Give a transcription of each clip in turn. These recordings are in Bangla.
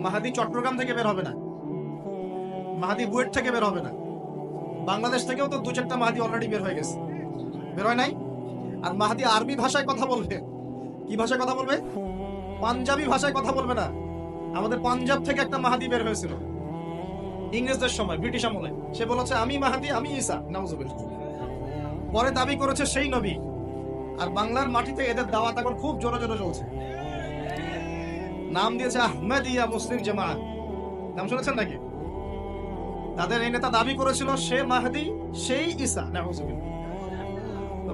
মাহাদি চট্টগ্রাম থেকে বের হবে না। মাহাদি বুয়েট থেকে বের হবে না। বাংলাদেশ থেকেও তো দু চারটা মাহাদি অলরেডি বের হয়ে গেছে। বের হয় নাই? আর মাহাদি আরবি ভাষায় কথা বলবে। কি ভাষায় কথা বলবে? পাঞ্জাবি ভাষায় কথা বলবে না। আমাদের পাঞ্জাব থেকে একটা মাহাদি বের হয়েছিল। ইংরেজদের সময়, ব্রিটিশ আমলে। সে বলেছে, আমি মাহাদি, আমি ঈসা। নাউজুবিল্লাহ। পরে দাবি করেছে সেই নবী। আর বাংলার মাটিতে এদের দাওয়াত এখন খুব জোরে জোরে চলছে। নাম দিয়েছে আহমেদিয়া মুসলিম জামাত। নাম শুনেছেন নাকি? তাদের এই নেতা দাবি করেছিল সে মাহাদি, সেই নাউজুবিল্লাহ।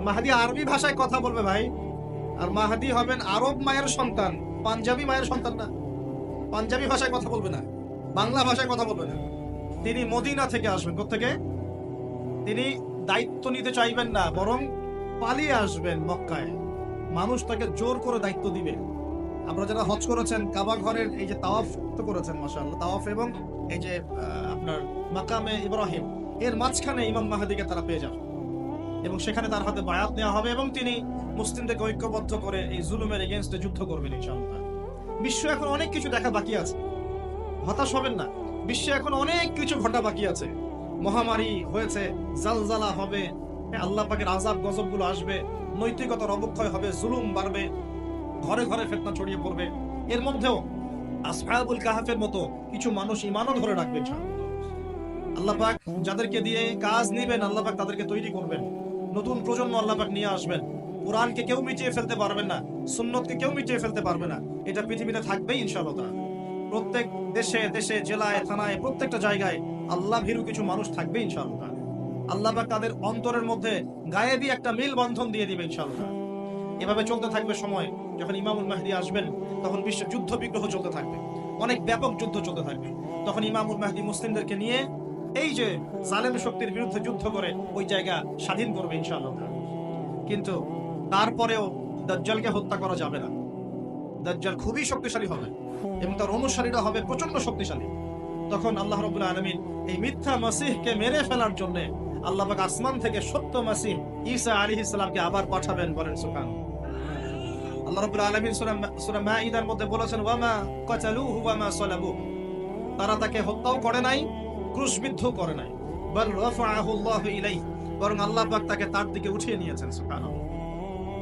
মাহাদি আরবি ভাষায় কথা বলবে ভাই। আর মাহাদি হবেন আরব মায়ের সন্তান, পাঞ্জাবি মায়ের সন্তান না। পাঞ্জাবি ভাষায় কথা বলবে না, বাংলা ভাষায় কথা বলবে না। তিনি মদিনা থেকে আসবেন থেকে তিনি দায়িত্ব নিতে চাইবেন না, বরং পালিয়ে আসবেন মক্কায়। মানুষ তাকে জোর করে দায়িত্ব দিবে। আপনারা যারা হজ করেছেন, কাবা ঘরের এই যে তাওয়াফ তো করেছেন, মাশাআল্লাহ। তাওয়াফ এবং এই যে আপনার মাকামে ইব্রাহিম, এর মাঝখানে ইমাম মাহাদিকে তারা পেয়ে যাবে। এবং সেখানে তার হাতে বায়াত নেওয়া হবে এবং তিনি মুসলিমদেরকে ঐক্যবদ্ধ করে এই জুলুমের এগেনস্টে যুদ্ধ করবেন, ইনশাআল্লাহ। বিশ্ব এখন অনেক কিছু দেখা বাকি আছে। হতাশ হবেন না। বিশ্বে এখন অনেক কিছু ঘটা বাকি আছে। মহামারী হয়েছে, জালজালা হবে আল্লাহ পাকের আজাব গজবগুলো আসবে, নৈতিকতার অবক্ষয় হবে, জুলুম বাড়বে। ঘরে ঘরে ফেতনা ছড়িয়ে পড়বে। এর মধ্যেও আসহাবুল কাহাফের মতো কিছু মানুষ ইমানও ধরে রাখবে ইনশাআল্লাহ। আল্লাহ পাক যাদেরকে দিয়ে কাজ নিবেন, আল্লাহ পাক তাদেরকে তৈরি করবেন। নতুন প্রজন্ম আল্লাহ পাক নিয়ে আসবেন। কোরআনকে কেউ মিটিয়ে ফেলতে পারবে না, সুন্নতকে কেউ মিটিয়ে ফেলতে পারবে না। এটা পৃথিবীতে থাকবেই ইনশাআল্লাহ। প্রত্যেক দেশে দেশে, জেলায়, থানায়, প্রত্যেকটা জায়গায় আল্লাহ ভীরু কিছু মানুষ থাকবে ইনশাআল্লাহ। আল্লাহ তাদের অন্তরের মধ্যে গায়েবী একটা মিল বন্ধন দিয়ে দিবে ইনশাআল্লাহ। এভাবে চলতে থাকবে সময়। যখন ইমামুল মাহদি আসবেন, তখন বিশ্ব যুদ্ধ বিগ্রহ চলতে থাকবে। অনেক ব্যাপক যুদ্ধ চলতে থাকবে। তখন ইমামুল মাহদি মুসলিমদেরকে নিয়ে এই যে জালেম শক্তির বিরুদ্ধে যুদ্ধ করে, ওই জায়গা স্বাধীন করবে ইনশাআল্লাহ। কিন্তু তারপরেও দাজ্জালকে হত্যা করা যাবে না। দাজ্জাল খুবই শক্তিশালী হবে এবং তার অনুসারীরা হবে প্রচণ্ড শক্তিশালী। তখন আল্লাহ রবুল আলমিন এই মিথ্যা মাসিহকে মেরে ফেলার জন্য আল্লাহ আসমান থেকে সত্য মাসিহ ঈসা আলী ইসলামকে আবার পাঠাবেন বলেন সুকান মধ্যে বলেছেন, ওয়ামা তারা তাকে হত্যাও করে নাই করে নাই। বরং তাকে তার দিকে উঠিয়ে নিয়েছেন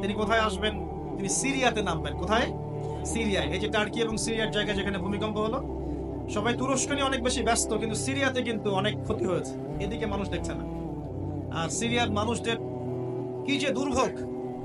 তিনি কোথায় আসবেন? তিনি সিরিয়াতে নামবেন। কোথায়? সিরিয়ায়। এই যে টার্কি এবং সিরিয়ার জায়গায় যেখানে ভূমিকম্প হলো, সবাই তুরস্ক নিয়ে অনেক বেশি ব্যস্ত, কিন্তু সিরিয়াতে কিন্তু অনেক ক্ষতি হয়েছে। এদিকে মানুষ দেখছে না। আর সিরিয়ার মানুষদের কি যে দুর্ভোগ!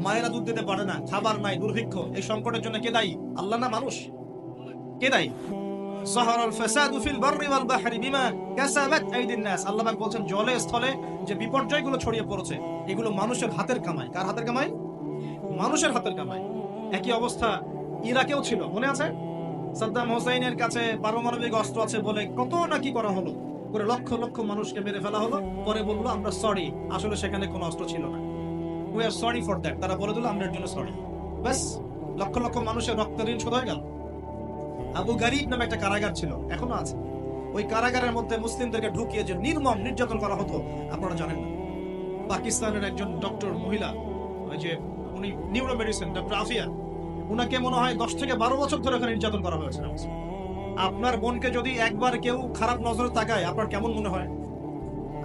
মায়েরা দুধ দিতে পারে না, খাবার নাই, দুর্ভিক্ষ, এই সংকটের জন্য কে দায়ী? আল্লাহ না মানুষ? কে দায়ী? বলছেন মনে পারমাণবিক অস্ত্র আছে বলে কত নাকি করা হলো? করে লক্ষ লক্ষ মানুষকে মেরে ফেলা হলো, পরে বলল, আমরা সরি আসলে সেখানে কোনো অস্ত্র ছিল না। সরি ফর দ্যাট তারা বলে দিল, আমরা জন্য সরি ব্যাস, লক্ষ লক্ষ মানুষের রক্ত ঋণ শোধ হয়ে গেল। আবু গারিব নামে একটা কারাগার ছিল, এখনও আছে। ওই কারাগারের মধ্যে মুসলিমদেরকে ঢুকিয়ে যে নির্মম নির্যাতন করা হতো, আপনারা জানেন না। পাকিস্তানের একজন ডক্টর মহিলা, ওই যে উনি নিউরো মেডিসিন ডক্টর আফিয়া উনাকে মনে হয় দশ থেকে বারো বছর ধরে ওখানে নির্যাতন করা হয়েছে। আপনার বোনকে যদি একবার কেউ খারাপ নজরে তাকায়, আপনার কেমন মনে হয়?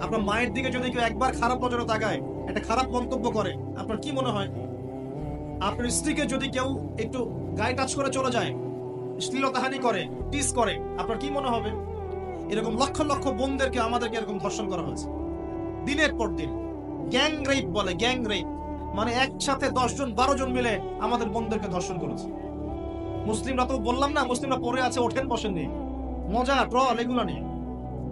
আপনার মায়ের দিকে যদি কেউ একবার খারাপ নজরে তাকায়, একটা খারাপ মন্তব্য করে, আপনার কি মনে হয়? আপনার স্ত্রীকে যদি কেউ একটু গায়ে টাচ করে চলে যায়, শ্লীলতাহানি করে টিস করে, আপনার কি মনে হবে? এরকম লক্ষ লক্ষ বোনদেরকে আমাদেরকে এরকম ধর্ষণ করা হয়েছে। দিনের পর দিন গ্যাং রেপ বলে গ্যাং রেপ মানে একসাথে দশজন বারো জন মিলে আমাদের বোনদেরকে ধর্ষণ করেছে। মুসলিমরা তো বললাম না, মুসলিমরা পড়ে আছে, ওঠেন বসেন নিয়ে মজা ট্রল এগুলো নিয়ে।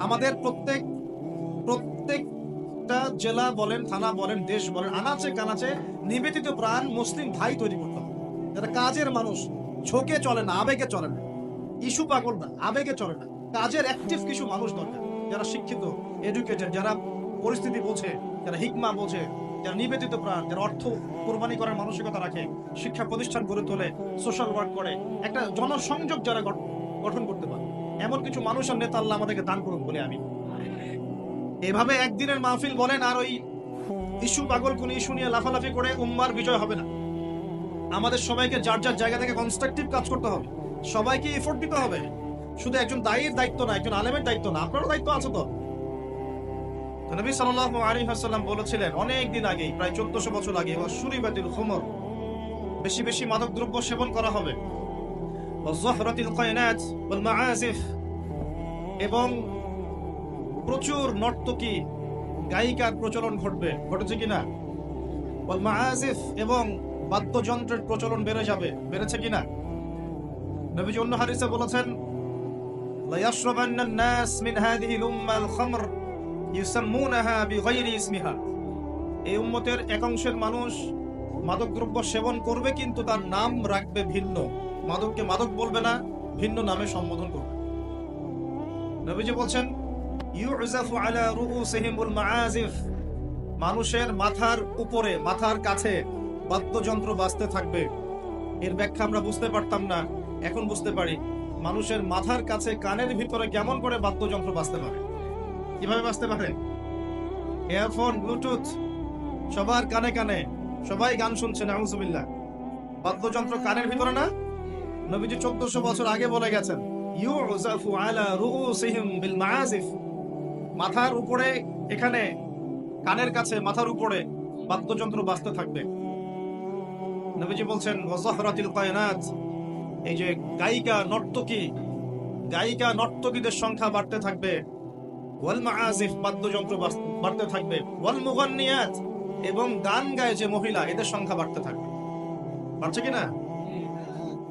আমাদের প্রত্যেক, প্রত্যেকটা জেলা বলেন, থানা বলেন, দেশ বলেন, আনাচে কানাচে নিবেদিত প্রাণ মুসলিম ভাই তৈরি করতে হবে। যারা কাজের মানুষ ঝোঁকে চলে না, আবেগে চলে না। ইস্যু পাগল না, আবেগে চলে না। কাজের অ্যাক্টিভ কিছু মানুষ দরকার। যারা শিক্ষিত এডুকেটেড যারা পরিস্থিতি বোঝে, যারা হিকমা বোঝে, যারা নিবেদিত প্রাণ, যারা অর্থ কোরবানি করার মানসিকতা রাখে, শিক্ষা প্রতিষ্ঠান গড়ে তোলে সোশ্যাল ওয়ার্ক করে। একটা জনসংযোগ যারা গঠন করতে পারে। এমন কিছু মানুষ আর নেতা আল্লাহ আমাদেরকে দান করুন বলে আমি। এভাবে একদিনের মাহফিল বলেন আর ওই ইস্যু পাগল কোন ইস্যু নিয়ে লাফালাফি করে উম্মার বিজয় হবে না। আমাদের সবাইকে যার যার জায়গা থেকে কনস্ট্রাকটিভ কাজ করতে হবে। সবাইকে এফোর্ট দিতে হবে। শুধু একজন দায়ীর দায়িত্ব না, একজন আলেমের দায়িত্ব না, আপনারও দায়িত্ব আছে তো। নবী সাল্লাল্লাহু আলাইহি ওয়াসাল্লাম বলেছিলেন, অনেক দিন আগে, প্রায় 1400 বছর আগে ওয়াসুরিবাতিল খুমর, বেশি বেশি মাদক দ্রব্য সেবন করা হবে। এবং প্রচুর নর্তকী গায়িকার প্রচলন ঘটবে। ঘটেছে কিনা ওল মাআজিফ এবং বাদ্যযন্ত্রের প্রচলন বেড়ে যাবে। বেড়েছে কিনা নবীজি অন্য হারিসে বলেছেন, লায়াশরাবান্না নাস এই মানুষ মাদকদ্রব্য সেবন করবে, কিন্তু তার নাম রাখবে ভিন্ন। মাদককে মাদক বলবে না, ভিন্ন নামে সম্বোধন করবে। নবীজি বলছেন ইউজাফু আলা রুউসিহিমুল মাআজিফ মানুষের মাথার উপরে, মাথার কাছে বাদ্যযন্ত্র বাজতে থাকবে। এর ব্যাখ্যা আমরা বুঝতে পারতাম না, এখন বুঝতে পারি, মানুষের মাথার কাছে, কানের ভিতরে কেমন করে বাদ্যযন্ত্র বাজতে পারে? কীভাবে বাঁচতে পারে? এয়ারফোন, ব্লুটুথ, সবার কানে কানে, সবাই গান শুনছে, নাউজুবিল্লাহ। বাদ্যযন্ত্র কানের ভিতরে না? নবীজি চোদ্দশো বছর আগে বলে গেছেন মাথার উপরে, এখানে, কানের কাছে, মাথার উপরে বাদ্যযন্ত্র বাজতে থাকবে। নবীজি বলছেন, ওয়াজহরাতিল কায়নাত। এই যে গায়িকা, নর্তকী, গায়িকা, নর্তকীদের সংখ্যা বাড়তে থাকবে। বাড়তে থাকবে। এবং গান গায় যে মহিলা, এদের সংখ্যা বাড়তে থাকবে। বাড়ছে কি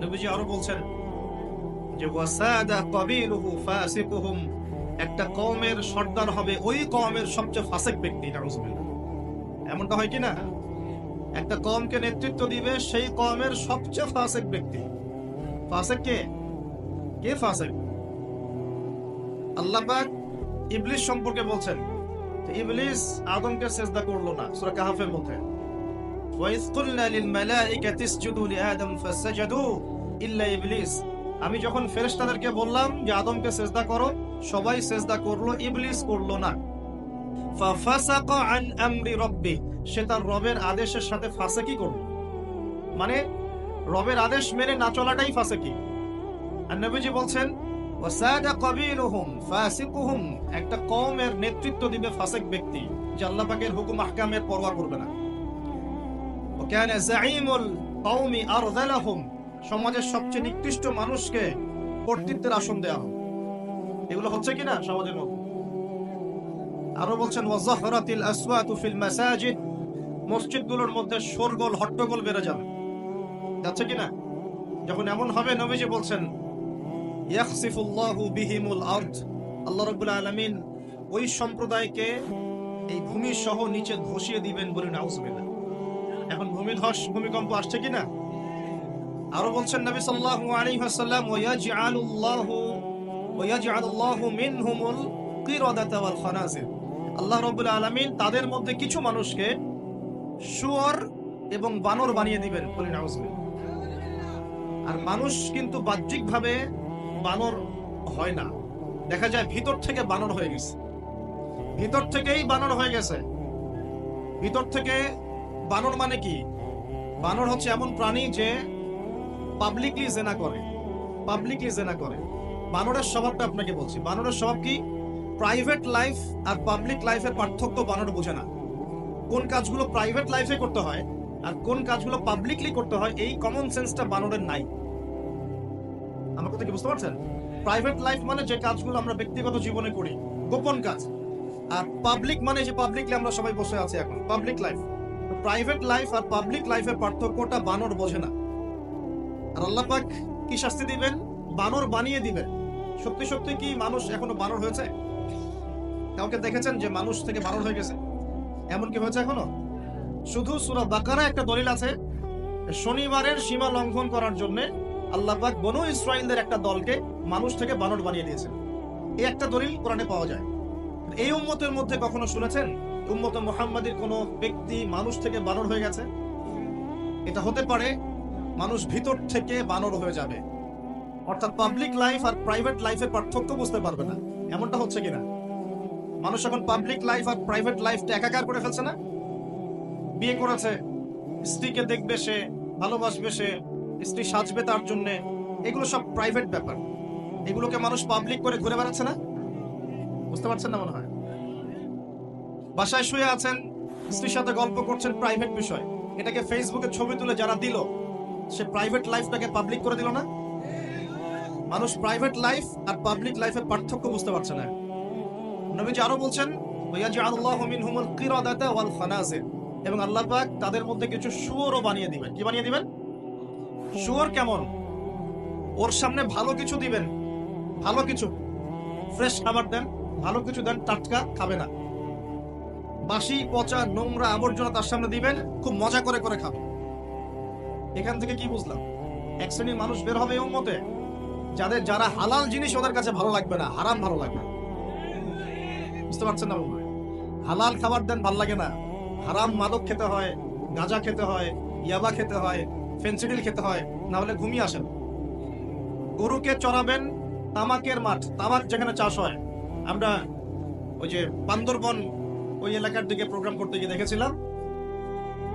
নবীজি আরও বলছেন যে, ওয়াসাদা কাবিলুহু ফাসিকুহুম। একটা কওমের সর্দার হবে ওই কওমের সবচেয়ে ফাসিক ব্যক্তি, নাউজুবিল্লাহ। এমনটা হয় কি না একটা কওমকে নেতৃত্ব দিবে সেই কওমের সবচেয়ে ফাসিক ব্যক্তি। ফাসিক কে? কে ফাসিক? আল্লাহ পাক ইবলিস সম্পর্কে বলছেন। ইবলিস আদমকে সেজদা করল না, সূরা কাহাফের মধ্যে। ওয়াইজ কুলনা লিল মালাইকাতি ইসজুদু লিআদম ফাসাজাদু ইল্লা ইবলিস আমি যখন ফেরেশতাদেরকে বললাম যে, আদমকে সেজদা করো সবাই সেজদা করল, ইবলিস করল না। ফাফাসাকা আন আমরি রাব্বি। সে তার রবের আদেশের সাথে ফাসেকি করল। মানে রবের আদেশ মেনে না চলাটাই ফাসেকি। আর নবীজি বলছেন, ওয়াসাদা কাবিলুহুম ফাসিকুহুম একটা কওমের নেতৃত্ব দিবে ফাসিক ব্যক্তি, যে আল্লাহ পাকের হুকুম, আহকামের পরোয়া করবে না। সমাজের সবচেয়ে নিকৃষ্ট মানুষকে কর্তৃত্বের আসন দেওয়া হবে এগুলো হচ্ছে কিনা? সমাজের মধ্যে। আরও বলছেন, ওয়াজাহরাতিল আসওয়াতু ফিল মাসাজিদ। মসজিদগুলোর মধ্যে শোরগোল, হট্টগোল বেড়ে যাবে। যাচ্ছে কিনা? যখন এমন হবে, নবীজি বলছেন, ইয়াখসিফুল্লাহু বিহিমুল আরদ। আল্লাহ রাব্বুল আলামিন ওই সম্প্রদায়কে এই ভূমি সহ নিচে ধসিয়ে দিবেন বলে নাউজুবিল্লাহ। এখন ভূমিধস ভূমিকম্প আসছে কিনা? আরও বলছেন নবী সাল্লাল্লাহু আলাইহি ওয়াসাল্লাম, ওয়ায়াজআলুল্লাহু ওয়ায়াজআলুল্লাহু মিনহুমুল কিরাদাতা ওয়াল খানাজির। আল্লাহ রাব্বুল আলামিন তাদের মধ্যে কিছু মানুষকে শুয়োর এবং বানর বানিয়ে দিবেন বলে নাউজুবিল্লাহ আর মানুষ কিন্তু বাহ্যিকভাবে বানর হয় না। দেখা যায় ভিতর থেকে বানর হয়ে গেছে। ভিতর থেকেই বানর হয়ে গেছে। ভিতর থেকে বানর মানে কি? বানর হচ্ছে এমন প্রাণী যে পাবলিকলি জেনা করে। পাবলিকলি জেনা করে। বানরের স্বভাবটা আপনাকে বলছি। বানরের স্বভাব কি? প্রাইভেট লাইফ আর পাবলিক লাইফের পার্থক্য বানর বোঝে না। কোন কাজগুলো প্রাইভেট লাইফে করতে হয় আর কোন কাজগুলো পাবলিকলি করতে হয়, এই কমন সেন্সটা বানরের নাই। আমার কথা কি বুঝতে পারছেন? প্রাইভেট লাইফ মানে যে কাজগুলো আমরা ব্যক্তিগত জীবনে করি, গোপন কাজ। আর পাবলিক মানে যে পাবলিকলি আমরা সবাই বসে আছি এখন পাবলিক লাইফ প্রাইভেট লাইফ আর পাবলিক লাইফের পার্থক্যটা বানর বোঝে না। আর আল্লাহ পাক কি শাস্তি দিবেন? বানর বানিয়ে দিবেন সত্যি সত্যি কি মানুষ এখনও বানর হয়েছে? কাউকে দেখেছেন যে মানুষ থেকে বানর হয়ে গেছে? এমন কি হয়েছে এখনও? শুধু সুরা বাকারা একটা দলিল আছে, শনিবারের সীমা লঙ্ঘন করার জন্য আল্লাহ পাক বনু ইসরায়েলদের একটা দলকে মানুষ থেকে বানর বানিয়ে দিয়েছেন। এই একটা দলিল কোরআনে পাওয়া যায়। এই উম্মতের মধ্যে কখনো শুনেছেন? উম্মত মোহাম্মদের কোন ব্যক্তি মানুষ থেকে বানর হয়ে গেছে? এটা হতে পারে মানুষ ভিতর থেকে বানর হয়ে যাবে। অর্থাৎ পাবলিক লাইফ আর প্রাইভেট লাইফের পার্থক্য বুঝতে পারবে না। এমনটা হচ্ছে কিনা? মানুষ এখন পাবলিক লাইফ আর প্রাইভেট লাইফটা একাকার করে ফেলছে না? বিয়ে করেছে, স্ত্রীকে দেখবে সে, ভালোবাসবে সে, স্ত্রী সাজবে তার জন্য। এগুলো সব প্রাইভেট ব্যাপার। এগুলোকে মানুষ পাবলিক করে ঘুরে বেড়াচ্ছে না? বুঝতে পারছেন না মনে হয়? বাসায় শুয়ে আছেন, স্ত্রীর সাথে গল্প করছেন প্রাইভেট বিষয়। এটাকে ফেসবুকে ছবি তুলে যারা দিল, সে প্রাইভেট লাইফটাকে পাবলিক করে দিল না? মানুষ প্রাইভেট লাইফ আর পাবলিক লাইফের পার্থক্য বুঝতে পারছে না। নবীজি আরও বলছেন এবং আল্লাহ পাক তাদের মধ্যে কিছু শুয়োরও বানিয়ে দিবেন। কি বানিয়ে দিবেন? শুয়োর কেমন? ওর সামনে ভালো কিছু দিবেন, ভালো কিছু। ফ্রেশ খাবার দেন, ভালো কিছু দেন, টাটকা খাবে না। বাসি, পচা, নোংরা আবর্জনা তার সামনে দিবেন, খুব মজা করে করে খাবে এখান থেকে কি বুঝলাম? এক শ্রেণির মানুষ বের হবে এই মতে যাদের যারা হালাল জিনিস ওদের কাছে ভালো লাগবে না, হারাম ভালো লাগবে বুঝতে পারছেন না হালাল খাবার দেন ভালো লাগে না। হারাম মাদক খেতে হয়, গাঁজা খেতে হয়, ইয়াবা খেতে হয়, ফেন্সিডিল খেতে হয়, না হলে ঘুমিয়ে আসেন। গরুকে চড়াবেন তামাকের মাঠ, তামাক যেখানে চাষ হয়। আমরা ওই যে বান্দরবন ওই এলাকার দিকে প্রোগ্রাম করতে গিয়ে দেখেছিলাম।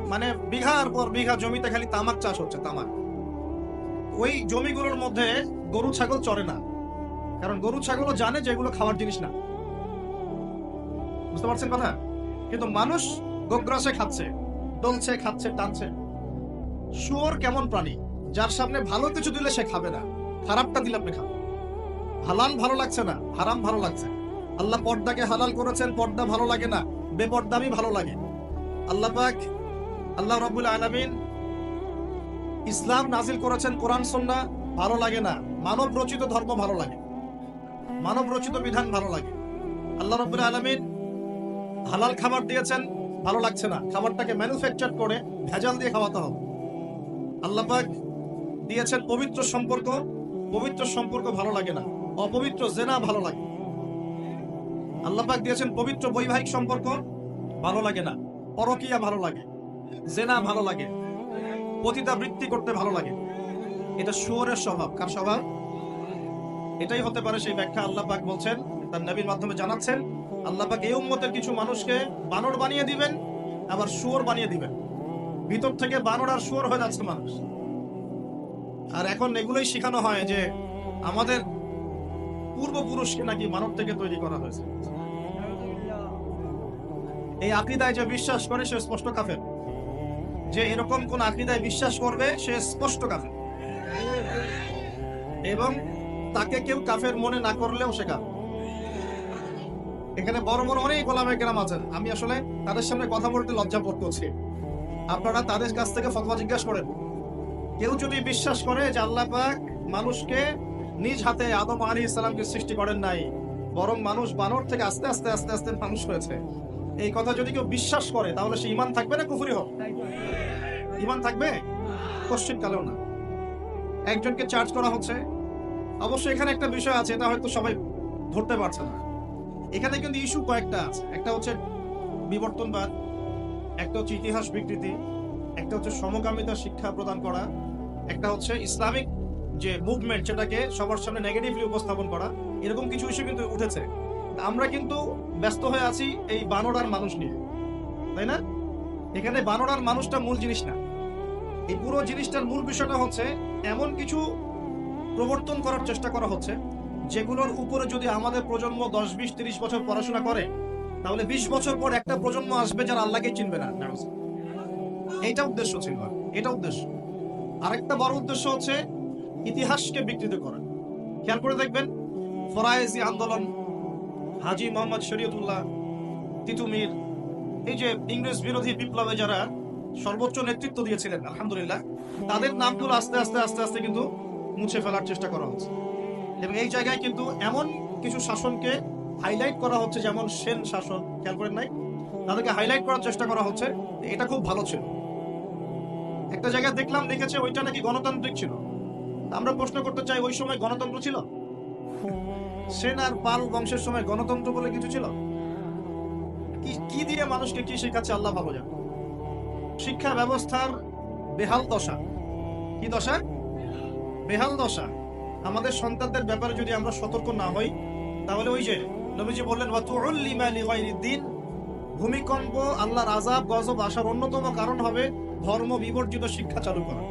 মানে বিঘার পর বিঘা জমিতে খালি তামাক চাষ হচ্ছে, তামাক। ওই জমিগুলোর মধ্যে গরু, ছাগল চড়ে না। কারণ গরু, ছাগলও জানে যে এগুলো খাওয়ার জিনিস না। বুঝতে পারছেন কথা? কিন্তু মানুষ গোগ্রাসে খাচ্ছে, দলছে, খাচ্ছে, টানছে। শুয়োর কেমন প্রাণী, যার সামনে ভালো কিছু দিলে সে খাবে না। খারাপটা দিলে আপনি খাবেন। হালাল ভালো লাগছে না, হারাম ভালো লাগছে। আল্লাহ পর্দাকে হালাল করেছেন, পর্দা ভালো লাগে না, বেপর্দামি ভালো লাগে। আল্লাহ পাক, আল্লাহ রাব্বুল আলামিন ইসলাম নাজিল করেছেন কোরআন সন্না ভালো লাগে না। মানব রচিত ধর্ম ভালো লাগে। মানব রচিত বিধান ভালো লাগে। আল্লাহ রাব্বুল আলামিন হালাল খাবার দিয়েছেন, ভালো লাগছে না। খাবারটাকে ম্যানুফ্যাকচার করে ভেজাল দিয়ে খাওয়াতে হবে। আল্লাহ পাক দিয়েছেন পবিত্র সম্পর্ক পবিত্র সম্পর্ক ভালো লাগে না। অপবিত্র জেনা ভালো লাগে। আল্লাহ পাক দিয়েছেন পবিত্র বৈবাহিক সম্পর্ক, ভালো লাগে না। পরকিয়া ভালো লাগে, জেনা ভালো লাগে, পতিতা বৃত্তি করতে ভালো লাগে। এটা শুয়োরের স্বভাব। কার স্বভাব? এটাই হতে পারে সেই ব্যাখ্যা আল্লাহ পাক বলছেন, তার নবীর মাধ্যমে জানাচ্ছেন, আল্লাহ পাক এই উম্মতের কিছু মানুষকে বানর বানিয়ে দিবেন, আবার শুয়োর বানিয়ে দিবেন। ভিতর থেকে বানর আর শুয়োর হয়ে যাচ্ছে মানুষ। আর এখন এগুলোই শেখানো হয় যে আমাদের পূর্বপুরুষকে নাকি মানব থেকে তৈরি করা হয়েছে। এই আকিদায় যে বিশ্বাস করে, সে স্পষ্ট কাফের। যে এরকম কোন আকিদায় বিশ্বাস করবে, সে স্পষ্ট কাফের। এবং তাকে কেউ কাফের মনে না করলেও সে কাফের। এখানে বড় বড় অনেক গোলামে কেরাম আছেন। আমি আসলে তাদের সামনে কথা বলতে লজ্জা বোধ করছি। আপনারা তাদের কাছ থেকে ফতোয়া জিজ্ঞাসা করেন। কেউ যদি বিশ্বাস করে যে আল্লাহ পাক মানুষকে নিজ হাতে আদম আলী ইসলামকে সৃষ্টি করেন নাই, বরং মানুষ বানর থেকে আস্তে আস্তে আস্তে আস্তে মানুষ হয়েছে। এই কথা যদি কেউ বিশ্বাস করে, তাহলে সে ইমান থাকবে না কুফুরি হোক ইমান থাকবে? কোশ্চিন কালেও না। একজনকে চার্জ করা হচ্ছে। অবশ্যই এখানে একটা বিষয় আছে, এটা হয়তো সবাই ধরতে পারছে না। এখানে কিন্তু ইস্যু কয়েকটা আছে। একটা হচ্ছে বিবর্তনবাদ, একটা হচ্ছে ইতিহাস বিকৃতি, একটা হচ্ছে সমকামিতা শিক্ষা প্রদান করা, একটা হচ্ছে ইসলামিক যে মুভমেন্ট সেটাকে সবার সামনে নেগেটিভলি উপস্থাপন করা, এরকম কিছু ইস্যু কিন্তু উঠেছে। আমরা কিন্তু ব্যস্ত হয়ে আছি এই বানরার মানুষ নিয়ে, তাই না? এখানে বানরার মানুষটা মূল জিনিস না। এই পুরো জিনিসটার মূল বিষয়টা হচ্ছে, এমন কিছু প্রবর্তন করার চেষ্টা করা হচ্ছে, যেগুলোর উপরে যদি আমাদের প্রজন্ম দশ, বিশ, তিরিশ বছর পড়াশোনা করে, তাহলে বিশ বছর পর একটা প্রজন্ম আসবে যারা আল্লাহকে চিনবে না। এইটা উদ্দেশ্য ছিল। এটা উদ্দেশ্য। আরেকটা বড় উদ্দেশ্য হচ্ছে ইতিহাসকে বিকৃত করা। খেয়াল করে দেখবেন ফরায়েজি আন্দোলন, হাজি মোহাম্মদ শরীয়তুল্লাহ তিতুমির এই যে ইংরেজ বিরোধী বিপ্লবে যারা সর্বোচ্চ নেতৃত্ব দিয়েছিলেন, আলহামদুলিল্লাহ, তাদের নামগুলো আস্তে আস্তে আস্তে আস্তে কিন্তু মুছে ফেলার চেষ্টা করা হচ্ছে। এবং এই জায়গায় কিন্তু এমন কিছু শাসনকে হাইলাইট করা হচ্ছে, যেমন সেন শাসন, খেয়াল করেন নাই? তাদেরকে হাইলাইট করার চেষ্টা করা হচ্ছে, এটা খুব ভালো ছিল। একটা জায়গায় দেখলাম, দেখেছে, ওইটা নাকি গণতান্ত্রিক ছিল। আমরা প্রশ্ন করতে চাই, ওই সময় গণতন্ত্র ছিল? সেন আর পাল বংশের সময় গণতন্ত্র বলে কিছু ছিল? কি কি দিয়ে মানুষকে কি শেখাচ্ছে আল্লাহ ভালো জানে শিক্ষা ব্যবস্থার বেহাল দশা। কি দশা? বেহাল দশা। আমাদের সন্তানদের ব্যাপারে যদি আমরা সতর্ক না হই, তাহলে ওই যে নবীজি বললেন লিগাইরিদ্দিন ভূমিকম্প, আল্লাহর আজাব গজব আসার অন্যতম কারণ হবে ধর্ম বিবর্জিত শিক্ষা চালু করা।